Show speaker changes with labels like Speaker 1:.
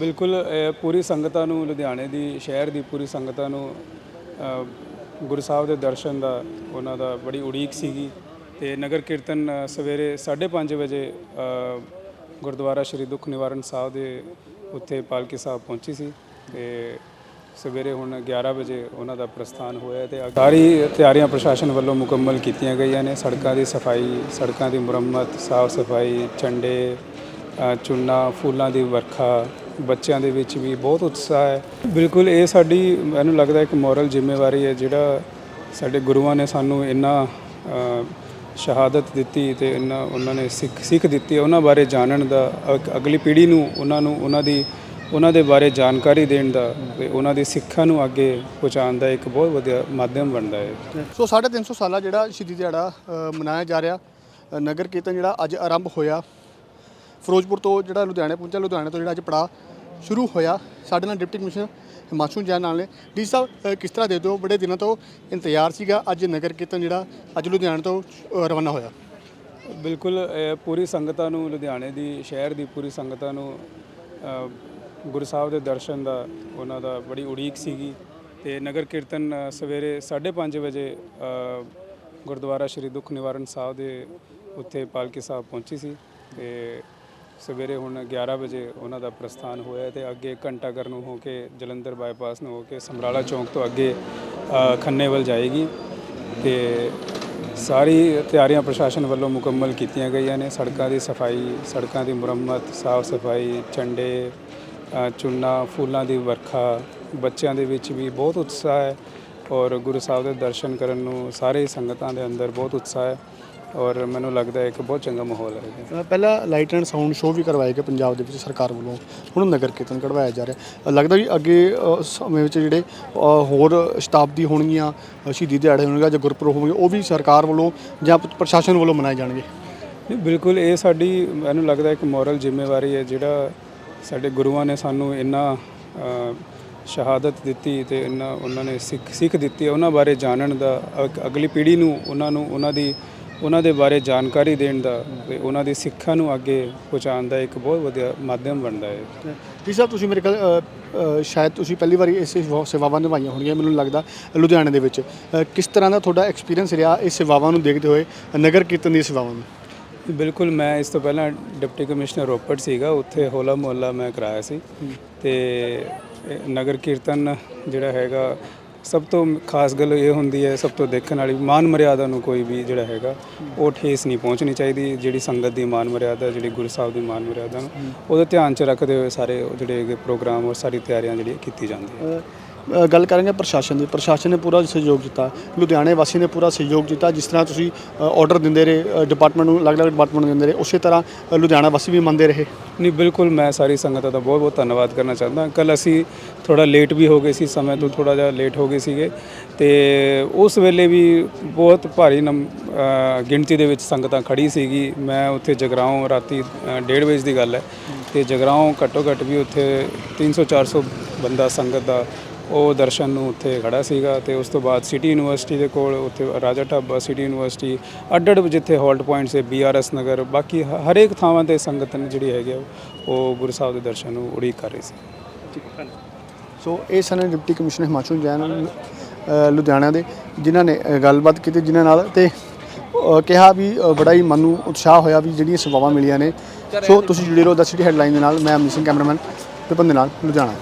Speaker 1: ਬਿਲਕੁਲ ਪੂਰੀ ਸੰਗਤਾਂ ਨੂੰ ਲੁਧਿਆਣੇ ਦੀ ਸ਼ਹਿਰ ਦੀ ਪੂਰੀ ਸੰਗਤਾਂ ਨੂੰ ਗੁਰੂ ਸਾਹਿਬ ਦੇ ਦਰਸ਼ਨ ਦਾ ਉਹਨਾਂ ਦਾ ਬੜੀ ਉਡੀਕ ਸੀਗੀ ਤੇ ਨਗਰ ਕੀਰਤਨ ਅ, ਸਵੇਰੇ 5:30 ਵਜੇ ਗੁਰਦੁਆਰਾ ਸ਼੍ਰੀ ਦੁੱਖ ਨਿਵਾਰਨ ਸਾਹਿਬ ਦੇ ਉੱਥੇ ਪਾਲਕੀ ਸਾਹਿਬ ਪਹੁੰਚੀ ਸੀ ਤੇ ਸਵੇਰੇ ਹੁਣ 11 ਵਜੇ ਉਹਨਾਂ ਦਾ ਪ੍ਰਸਥਾਨ ਹੋਇਆ ਤੇ ਸਾਰੀ ਤਿਆਰੀਆਂ ਪ੍ਰਸ਼ਾਸਨ ਵੱਲੋਂ ਮੁਕੰਮਲ ਕੀਤੀਆਂ ਗਈਆਂ ਨੇ ਸੜਕਾਂ ਦੀ ਸਫ਼ਾਈ ਸੜਕਾਂ ਦੀ ਮੁਰੰਮਤ ਸਾਫ਼ ਸਫ਼ਾਈ ਝੰਡੇ ਅ, ਚੁੰਨਾ ਫੁੱਲਾਂ ਦੀ ਵਰਖਾ ਬੱਚਿਆਂ ਦੇ ਵਿੱਚ ਵੀ ਬਹੁਤ ਉਤਸ਼ਾਹ ਹੈ। ਬਿਲਕੁਲ ਇਹ ਸਾਡੀ, ਮੈਨੂੰ ਲੱਗਦਾ ਇੱਕ ਮੋਰਲ ਜ਼ਿੰਮੇਵਾਰੀ ਹੈ ਜਿਹੜਾ ਸਾਡੇ ਗੁਰੂਆਂ ਨੇ ਸਾਨੂੰ ਇੰਨਾ ਸ਼ਹਾਦਤ ਦਿੱਤੀ ਤੇ ਇੰਨਾ ਉਹਨਾਂ ਨੇ ਸਿੱਖ ਸਿੱਖ ਦਿੱਤੀ। ਉਹਨਾਂ ਬਾਰੇ ਜਾਣਨ ਦਾ, ਅਗ- ਅਗਲੀ ਪੀੜ੍ਹੀ ਨੂੰ, ਉਹਨਾਂ ਨੂੰ, ਉਹਨਾਂ ਦੀ, ਉਹਨਾਂ ਦੇ ਬਾਰੇ ਜਾਣਕਾਰੀ ਦੇਣ ਦਾ ਤੇ ਉਹਨਾਂ ਦੀ ਸਿੱਖਾਂ ਨੂੰ ਅੱਗੇ ਪਹੁੰਚਾਉਣ ਦਾ ਇੱਕ ਬਹੁਤ ਵਧੀਆ ਮਾਧਿਅਮ ਬਣਦਾ ਹੈ।
Speaker 2: ਸੋ 350 ਸਾਲਾ ਜਿਹੜਾ ਸ਼ਹੀਦੀ ਦਿਹਾੜਾ ਮਨਾਇਆ ਜਾ ਰਿਹਾ ਨਗਰ ਕੀਰਤਨ ਜਿਹੜਾ ਅੱਜ ਆਰੰਭ ਹੋਇਆ, ਫਿਰੋਜ਼ਪੁਰ ਤੋਂ ਜਿਹੜਾ ਲੁਧਿਆਣੇ ਪਹੁੰਚਿਆ, ਲੁਧਿਆਣੇ ਤੋਂ ਜਿਹੜਾ ਅੱਜ ਪੜਾ ਸ਼ੁਰੂ ਹੋਇਆ। ਸਾਡੇ ਨਾਲ ਡਿਪਟੀ ਕਮਿਸ਼ਨਰ ਹਿਮਾਂਸ਼ੂ ਜੈਨ ਨਾਲ ਨੇ। ਡੀ ਸਾਹਿਬ ਕਿਸ ਤਰ੍ਹਾਂ ਦੇ ਦਿਓ ਬੜੇ ਦਿਨਾਂ ਤੋਂ ਇੰਤਜ਼ਾਰ ਸੀਗਾ। ਅੱਜ ਨਗਰ ਕੀਰਤਨ ਜਿਹੜਾ ਅੱਜ ਲੁਧਿਆਣੇ ਤੋਂ ਰਵਾਨਾ ਹੋਇਆ।
Speaker 1: ਬਿਲਕੁਲ ਪੂਰੀ ਸੰਗਤਾਂ ਨੂੰ ਲੁਧਿਆਣੇ ਦੀ ਸ਼ਹਿਰ ਦੀ ਪੂਰੀ ਸੰਗਤਾਂ ਨੂੰ ਗੁਰੂ ਸਾਹਿਬ ਦੇ ਦਰਸ਼ਨ ਦਾ ਉਹਨਾਂ ਦਾ ਬੜੀ ਉਡੀਕ ਸੀਗੀ। ਤੇ ਨਗਰ ਕੀਰਤਨ ਅ, ਸਵੇਰੇ 5:30 ਵਜੇ ਗੁਰਦੁਆਰਾ ਸ਼੍ਰੀ ਦੁੱਖ ਨਿਵਾਰਨ ਸਾਹਿਬ ਦੇ ਉੱਥੇ ਪਾਲਕੀ ਸਾਹਿਬ ਪਹੁੰਚੀ ਸੀ। ਤੇ ਸਵੇਰੇ ਹੁਣ 11 ਵਜੇ ਉਹਨਾਂ ਦਾ ਪ੍ਰਸਥਾਨ ਹੋਇਆ ਤੇ ਅੱਗੇ ਘੰਟਾ ਘਰ ਨੂੰ ਹੋ ਕੇ ਜਲੰਧਰ ਬਾਈਪਾਸ ਨੂੰ ਹੋ ਕੇ ਸਮਰਾਲਾ ਚੌਂਕ ਤੋਂ ਅੱਗੇ ਖੰਨੇ ਵੱਲ ਜਾਏਗੀ ਤੇ ਸਾਰੀ ਤਿਆਰੀਆਂ ਪ੍ਰਸ਼ਾਸਨ ਵੱਲੋਂ ਮੁਕੰਮਲ ਕੀਤੀਆਂ ਗਈਆਂ ਨੇ। ਸੜਕਾਂ ਦੀ ਸਫ਼ਾਈ ਸੜਕਾਂ ਦੀ ਮੁਰੰਮਤ ਸਾਫ਼ ਸਫ਼ਾਈ ਝੰਡੇ ਅ, ਚੁੰਨਾ ਫੁੱਲਾਂ ਦੀ ਵਰਖਾ ਬੱਚਿਆਂ ਦੇ ਵਿੱਚ ਵੀ ਬਹੁਤ ਉਤਸ਼ਾਹ ਹੈ ਔਰ ਗੁਰੂ ਸਾਹਿਬ ਦੇ ਦਰਸ਼ਨ ਕਰਨ ਨੂੰ ਸਾਰੇ ਸੰਗਤਾਂ ਦੇ ਅੰਦਰ ਬਹੁਤ ਉਤਸ਼ਾਹ ਹੈ। ਔਰ ਮੈਨੂੰ ਲੱਗਦਾ ਹੈ ਇੱਕ ਬਹੁਤ ਚੰਗਾ ਮਾਹੌਲ ਹੈ
Speaker 2: ਅ, ਪਹਿਲਾਂ ਲਾਈਟ ਐਂਡ ਸਾਊਂਡ ਸ਼ੋਅ ਵੀ ਕਰਵਾਏ ਗਏ ਪੰਜਾਬ ਦੇ ਵਿੱਚ ਸਰਕਾਰ ਵੱਲੋਂ। ਹੁਣ ਨਗਰ ਕੀਰਤਨ ਕਢਵਾਇਆ ਜਾ ਰਿਹਾ ਅ, ਲੱਗਦਾ ਵੀ ਅੱਗੇ ਅ, ਸਮੇਂ ਵਿੱਚ ਜਿਹੜੇ ਅ, ਹੋਰ ਸ਼ਤਾਬਦੀ ਹੋਣਗੀਆਂ ਅ, ਸ਼ਹੀਦੀ ਦਿਹਾੜੇ ਹੋਣਗੇ ਜਾਂ ਗੁਰਪੁਰਬ ਹੋਣਗੇ ਉਹ ਵੀ ਸਰਕਾਰ ਵੱਲੋਂ ਜਾਂ ਪ- ਪ੍ਰਸ਼ਾਸਨ ਵੱਲੋਂ ਮਨਾਏ ਜਾਣਗੇ?
Speaker 1: ਨਹੀਂ ਬਿਲਕੁਲ ਇਹ ਸਾਡੀ ਮੈਨੂੰ ਲੱਗਦਾ ਇੱਕ ਮੋਰਲ ਜ਼ਿੰਮੇਵਾਰੀ ਹੈ ਜਿਹੜਾ ਸਾਡੇ ਗੁਰੂਆਂ ਨੇ ਸਾਨੂੰ ਇੰਨਾ ਅ, ਸ਼ਹਾਦਤ ਦਿੱਤੀ ਤੇ ਇੰਨਾ ਉਹਨਾਂ ਨੇ ਸਿੱਖ ਸਿੱਖ ਦਿੱਤੀ ਹੈ, ਉਹਨਾਂ ਬਾਰੇ ਜਾਣਨ ਦਾ ਅਗ- ਅਗਲੀ ਪੀੜ੍ਹੀ ਨੂੰ ਉਹਨਾਂ ਨੂੰ ਉਹਨਾਂ ਦੀ ਉਹਨਾਂ ਦੇ ਬਾਰੇ ਜਾਣਕਾਰੀ ਦੇਣ ਦਾ ਤੇ ਉਹਨਾਂ ਦੀ ਸਿੱਖਾਂ ਨੂੰ ਅੱਗੇ ਪਹੁੰਚਾਉਣ ਦਾ ਇੱਕ ਬਹੁਤ ਵਧੀਆ ਮਾਧਿਅਮ ਬਣਦਾ ਹੈ।
Speaker 2: ਜੀ ਸਾਹਿਬ ਤੁਸੀਂ ਮੇਰੇ ਕੋਲ ਸ਼ਾਇਦ ਤੁਸੀਂ ਪਹਿਲੀ ਵਾਰੀ ਇਸ ਸੇਵਾ- ਸੇਵਾਵਾਂ ਨਿਭਾਈਆਂ ਹੋਣਗੀਆਂ ਮੈਨੂੰ ਲੱਗਦਾ ਲੁਧਿਆਣੇ ਦੇ ਵਿੱਚ। ਕਿਸ ਤਰ੍ਹਾਂ ਦਾ ਤੁਹਾਡਾ ਐਕਸਪੀਰੀਅੰਸ ਰਿਹਾ ਇਸ ਸੇਵਾਵਾਂ ਨੂੰ ਦੇਖਦੇ ਹੋਏ ਨਗਰ ਕੀਰਤਨ ਦੀ ਸੇਵਾਵਾਂ ਨੂੰ?
Speaker 1: ਬਿਲਕੁਲ ਮੈਂ ਇਸ ਤੋਂ ਪਹਿਲਾਂ ਡਿਪਟੀ ਕਮਿਸ਼ਨਰ ਰੋਪੜ ਸੀਗਾ ਉੱਥੇ ਹੋਲਾ ਮੁਹੱਲਾ ਮੈਂ ਕਰਾਇਆ ਸੀ। ਤੇ ਨਗਰ ਕੀਰਤਨ ਜਿਹੜਾ ਹੈਗਾ ਸਭ ਤੋਂ ਖਾਸ ਗੱਲ ਇਹ ਹੁੰਦੀ ਹੈ, ਸਭ ਤੋਂ ਦੇਖਣ ਵਾਲੀ ਮਾਨ ਮਰਿਆਦਾ ਨੂੰ ਕੋਈ ਵੀ ਜਿਹੜਾ ਹੈਗਾ, ਉਹ ਠੇਸ ਨਹੀਂ ਪਹੁੰਚਣੀ ਚਾਹੀਦੀ, ਜਿਹੜੀ ਸੰਗਤ ਦੀ ਮਾਨ ਮਰਿਆਦਾ, ਜਿਹੜੀ ਗੁਰੂ ਸਾਹਿਬ ਦੀ ਮਾਨ ਮਰਿਆਦਾ ਨੂੰ, ਉਹਦੇ ਧਿਆਨ ਚ ਰੱਖਦੇ ਹੋਏ ਸਾਰੇ ਉਹ ਜਿਹੜੇ ਹੈਗੇ ਪ੍ਰੋਗਰਾਮ ਔਰ ਸਾਰੀ ਤਿਆਰੀਆਂ ਜਿਹੜੀ ਕੀਤੀ ਜਾਂਦੀ ਹੈ
Speaker 2: ਗੱਲ ਕਰਾਂਗੇ ਪ੍ਰਸ਼ਾਸਨ ਦੀ। ਪ੍ਰਸ਼ਾਸਨ ਨੇ ਪੂਰਾ ਸਹਿਯੋਗ ਦਿੱਤਾ। ਲੁਧਿਆਣੇ ਵਾਸੀ ਨੇ ਪੂਰਾ ਸਹਿਯੋਗ ਦਿੱਤਾ। ਜਿਸ ਤਰ੍ਹਾਂ ਤੁਸੀਂ ਆਰਡਰ ਦਿੰਦੇ ਰਹੇ ਡਿਪਾਰਟਮੈਂਟ ਨੂੰ, ਅਲੱਗ-ਅਲੱਗ ਡਿਪਾਰਟਮੈਂਟ ਨੂੰ ਦਿੰਦੇ ਰਹੇ, ਉਸੇ ਤਰ੍ਹਾਂ ਲੁਧਿਆਣਾ ਵਾਸੀ ਵੀ ਮੰਨਦੇ ਰਹੇ।
Speaker 1: ਨਹੀਂ, ਬਿਲਕੁਲ ਮੈਂ ਸਾਰੀ ਸੰਗਤਾਂ ਦਾ ਬਹੁਤ ਬਹੁਤ ਧੰਨਵਾਦ ਕਰਨਾ ਚਾਹੁੰਦਾ। ਕੱਲ ਅਸੀਂ ਥੋੜਾ ਲੇਟ ਵੀ ਹੋ ਗਏ ਸੀ, ਸਮੇਂ ਤੋਂ ਥੋੜਾ ਜਿਹਾ ਲੇਟ ਹੋ ਗਏ ਸੀਗੇ। ਤੇ ਉਸ ਵੇਲੇ ਵੀ ਬਹੁਤ ਭਾਰੀ ਨੰਬ- ਗਿਣਤੀ ਦੇ ਵਿੱਚ ਸੰਗਤਾਂ ਖੜੀ ਸੀਗੀ। ਮੈਂ ਉੱਥੇ ਜਗਰਾਉਂ ਰਾਤੀ 1:30 ਵਜੇ ਦੀ ਗੱਲ ਹੈ। ਤੇ ਜਗਰਾਉਂ ਘੱਟੋ ਘੱਟ ਵੀ ਉੱਥੇ 300 400 ਬੰਦਾ ਸੰਗਤ ਦਾ ਉਹ ਦਰਸ਼ਨ ਨੂੰ ਉੱਥੇ ਖੜਾ ਸੀਗਾ ਤੇ ਉਸ ਤੋਂ ਬਾਅਦ ਸਿਟੀ ਯੂਨੀਵਰਸਿਟੀ ਦੇ ਕੋਲ ਉੱਥੇ ਰਾਜਾ ਢਾਬਾ ਸਿਟੀ ਯੂਨੀਵਰਸਿਟੀ ਅੱਡ ਅੱਡ ਜਿੱਥੇ ਹਾਲਟ ਪੁਆਇੰਟਸ ਹੈ ਬੀਆਰਐਸ ਨਗਰ ਬਾਕੀ ਹ- ਹਰੇਕ ਥਾਵਾਂ ਤੇ ਸੰਗਤ ਨੇ ਜਿਹੜੀ ਹੈਗੀ ਆ, ਉਹ ਗੁਰੂ ਸਾਹਿਬ ਦੇ ਦਰਸ਼ਨ ਨੂੰ ਉਡੀਕ ਕਰ ਰਹੀ ਸੀ।
Speaker 2: ਸੋ ਇਹ ਸਨ ਡਿਪਟੀ ਕਮਿਸ਼ਨਰ ਹਿਮਾਚਲ ਜੈਨ ਅ, ਲੁਧਿਆਣਾ ਦੇ ਜਿਨ੍ਹਾਂ ਨੇ ਅ, ਗੱਲਬਾਤ ਕੀਤੀ ਜਿਨ੍ਹਾਂ ਨਾਲ ਤੇ ਅ, ਕਿਹਾ ਵੀ ਅ, ਬੜਾ ਹੀ ਮਨ ਨੂੰ ਉਤਸ਼ਾਹ ਹੋਇਆ ਵੀ ਜਿਹੜੀਆਂ ਸੇਵਾਵਾਂ ਮਿਲੀਆਂ ਨੇ। ਸੋ ਤੁਸੀਂ ਜੁੜੇ ਰਹੋ ਦਾ ਸਿਟੀ ਹੈਡਲਾਈਨ ਦੇ ਨਾਲ ਮੈਂ ਅਮਨੀਤ ਸਿੰਘ ਕੈਮਰਾਮੈਨ ਵਿਪਨ ਦੇ ਨਾਲ ਲੁਧਿਆਣਾ।